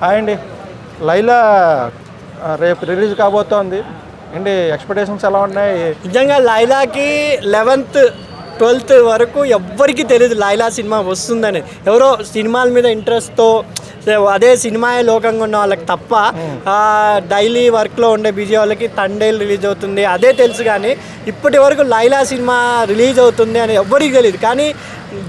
Hi అండి లైలా రేపు release కాబోతోంది. ఏంటి ఎక్స్పెక్టేషన్స్ ఎలా ఉన్నాయి? నిజంగా లైలాకి లెవెన్త్ ట్వెల్త్ వరకు ఎవ్వరికి తెలియదు లైలా సినిమా వస్తుందని. ఎవరో సినిమాల మీద ఇంట్రెస్ట్తో అదే సినిమా లోకంగా ఉన్న వాళ్ళకి తప్ప డైలీ వర్క్లో ఉండే బిజీ వాళ్ళకి తండేలు రిలీజ్ అవుతుంది. అదే తెలుసు కానీ ఇప్పటి వరకు లైలా సినిమా రిలీజ్ అవుతుంది అని ఎవ్వరికి తెలియదు కానీ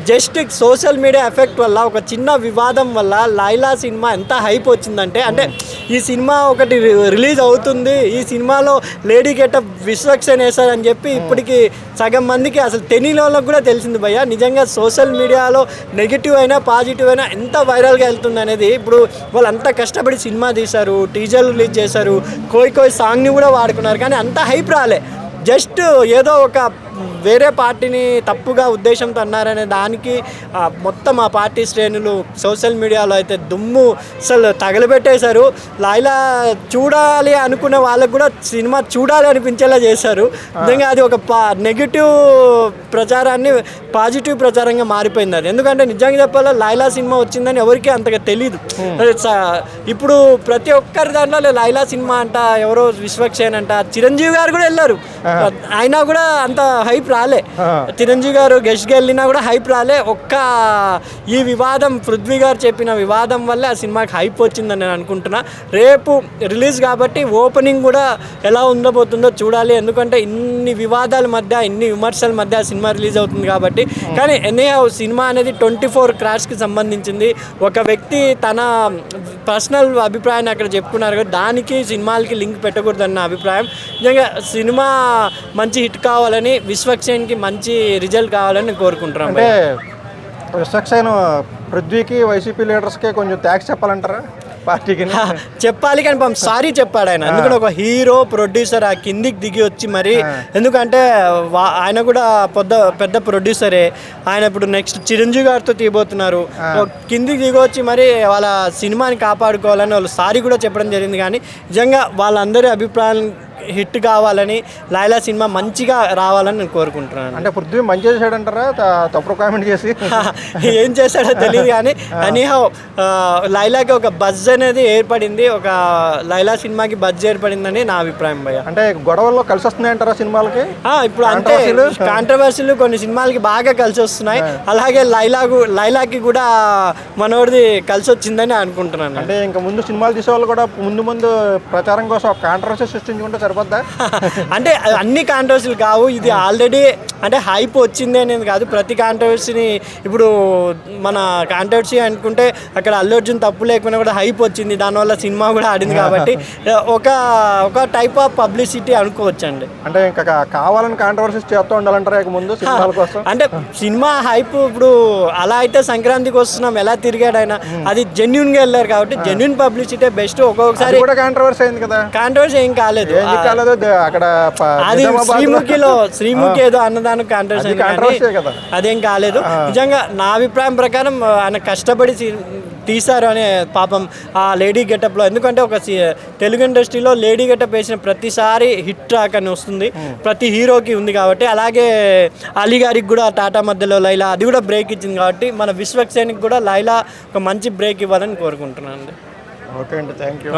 జస్ట్ సోషల్ మీడియా ఎఫెక్ట్ వల్ల ఒక చిన్న వివాదం వల్ల లైలా సినిమా ఎంత హైప్ వచ్చిందంటే అంటే ఈ సినిమా ఒకటి రిలీజ్ అవుతుంది ఈ సినిమాలో లేడీ గెటప్ విశ్వక్సేన్ వేశారని చెప్పి ఇప్పటికి సగం మందికి అసలు తెలియని కూడా తెలిసింది భయ్య. నిజంగా సోషల్ మీడియాలో నెగిటివ్ అయినా పాజిటివ్ అయినా ఎంత వైరల్గా వెళ్తుంది అనేది ఇప్పుడు వాళ్ళు అంత కష్టపడి సినిమా తీశారు టీజర్ రిలీజ్ చేశారు కోయి కోయి సాంగ్ని కూడా వాడుకున్నారు కానీ అంత హైప్ రాలే. జస్ట్ ఏదో ఒక వేరే పార్టీని తప్పుగా ఉద్దేశంతో అన్నారనే దానికి మొత్తం ఆ పార్టీ శ్రేణులు సోషల్ మీడియాలో అయితే దుమ్ము అసలు తగలబెట్టేశారు. లాయిలా చూడాలి అనుకునే వాళ్ళకు కూడా సినిమా చూడాలి అనిపించేలా చేశారు. నిజంగా అది ఒక పా నెగిటివ్ ప్రచారాన్ని పాజిటివ్ ప్రచారంగా మారిపోయింది అది. ఎందుకంటే నిజంగా చెప్పాలో లైలా సినిమా వచ్చిందని ఎవరికీ అంతగా తెలియదు ఇప్పుడు ప్రతి ఒక్కరి దాంట్లో లైలా సినిమా అంట ఎవరో విశ్వక్సేన్ అంట చిరంజీవి గారు కూడా వెళ్ళారు. అయినా కూడా అంత హైప్ రాలే. చిరంజీవి గారు గెస్ట్కి వెళ్ళినా కూడా హైప్ రాలే. ఒక్క ఈ వివాదం పృథ్వీ గారు చెప్పిన వివాదం వల్లే ఆ సినిమాకి హైప్ వచ్చిందని నేను అనుకుంటున్నా. రేపు రిలీజ్ కాబట్టి ఓపెనింగ్ కూడా ఎలా ఉండబోతుందో చూడాలి. ఎందుకంటే ఇన్ని వివాదాల మధ్య ఇన్ని విమర్శల మధ్య ఆ సినిమా రిలీజ్ అవుతుంది కాబట్టి. కానీ ఎనీ సినిమా అనేది ట్వంటీ ఫోర్ క్రాష్కి సంబంధించింది. ఒక వ్యక్తి తన పర్సనల్ అభిప్రాయాన్ని అక్కడ చెప్పుకున్నారు కదా దానికి సినిమాలకి లింక్ పెట్టకూడదని నా అభిప్రాయం. నిజంగా సినిమా మంచి హిట్ కావాలని విశ్వక్సేన్కి మంచి రిజల్ట్ కావాలని నేను కోరుకుంటున్నాను అంటే విశ్వక్సేన్ పృథ్వీకి వైసీపీ లీడర్స్కి కొంచెం ట్యాక్స్ చెప్పాలంటారా? పార్టీకి చెప్పాలి కానీ పాపం సారీ చెప్పాడు ఆయన. ఎందుకంటే ఒక హీరో ప్రొడ్యూసర్ ఆ కిందికి దిగి వచ్చి మరి ఎందుకంటే వా- ఆయన కూడా పెద్ద పెద్ద ప్రొడ్యూసరే. ఆయన ఇప్పుడు నెక్స్ట్ చిరంజీవి గారితో తీయబోతున్నారు. కిందికి దిగి వచ్చి మరి వాళ్ళ సినిమాని కాపాడుకోవాలని వాళ్ళు సారీ కూడా చెప్పడం జరిగింది కానీ నిజంగా వాళ్ళందరి అభిప్రాయం హిట్ కావాలని లైలా సినిమా మంచిగా రావాలని నేను కోరుకుంటున్నాను. అంటే పృథ్వీ మంచి చేశాడంటారా? తప్పుడు కామెంట్ చేసి. ఏం చేశాడో తెలియదు కానీ ఎనీహౌ లైలాకి ఒక బజ్ అనేది ఏర్పడింది. ఒక లైలా సినిమాకి బజ్ ఏర్పడిందని నా అభిప్రాయం భయ్య. అంటే గొడవల్లో కలిసి వస్తున్నాయంటారా సినిమాలకి? ఆ, ఇప్పుడు అంటే? కాంట్రవర్సీలు కొన్ని సినిమాలకి బాగా కలిసి వస్తున్నాయి అలాగే లైలాకు లైలాకి కూడా మనోడిది కలిసి వచ్చిందని అనుకుంటున్నాను అంటే ఇంకా ముందు సినిమాలు తీసేవాళ్ళు కూడా ముందు ముందు ప్రచారం కోసం కాంట్రవర్సీ సృష్టించుకుంటే సరిపోద్దా అంటే అన్ని కాంట్రవర్సీలు కావు. ఇది ఆల్రెడీ అంటే హైప్ వచ్చింది అనేది కాదు. ప్రతి కాంట్రవర్సీని ఇప్పుడు మన కాంట్రవర్సీ అనుకుంటే అక్కడ అల్లు అర్జున్ తప్పు లేకపోయినా కూడా హైప్ వచ్చింది. దానివల్ల సినిమా కూడా ఆడింది కాబట్టి ఒక ఒక టైప్ ఆఫ్ పబ్లిసిటీ అనుకోవచ్చండి. అంటే ఇంకా కావాలని కాంట్రవర్సీస్ చేస్తూ ఉండాలంటారా ఇక ముందు సినిమాల కోసం? అంటే సినిమా హైప్ ఇప్పుడు అలా అయితే సంక్రాంతికి వస్తున్నాం. ఎలా తిరిగాడు ఆయన? అది జెన్యున్గా వెళ్ళారు కాబట్టి జెన్యున్ పబ్లిసిటీ బెస్ట్ ఒక్కొక్కసారి కూడా కాంట్రవర్సీ అయింది కదా? కాంట్రవర్సీ ఏం కాలేదు. అక్కడ అది శ్రీముఖిలో శ్రీముఖి ఏదో అన్నదానం కాంట్రవర్సీ అది controversy కదా. అదేం కాలేదు. నిజంగా నా అభిప్రాయం ప్రకారం ఆయన కష్టపడి తీశారు అనే పాపం ఆ లేడీ గెటప్లో. ఎందుకంటే ఒక తెలుగు ఇండస్ట్రీలో లేడీ గెటప్ వేసిన ప్రతిసారి హిట్ ట్రాక్ అని వస్తుంది. ప్రతి హీరోకి ఉంది కాబట్టి అలాగే అలీ గారికి కూడా టాటా మధ్యలో లైలా అది కూడా బ్రేక్ ఇచ్చింది కాబట్టి మన విశ్వక్సేన్కి కూడా లైలా ఒక మంచి బ్రేక్ ఇవ్వాలని కోరుకుంటున్నాను ఓకే అండి థ్యాంక్ యూ.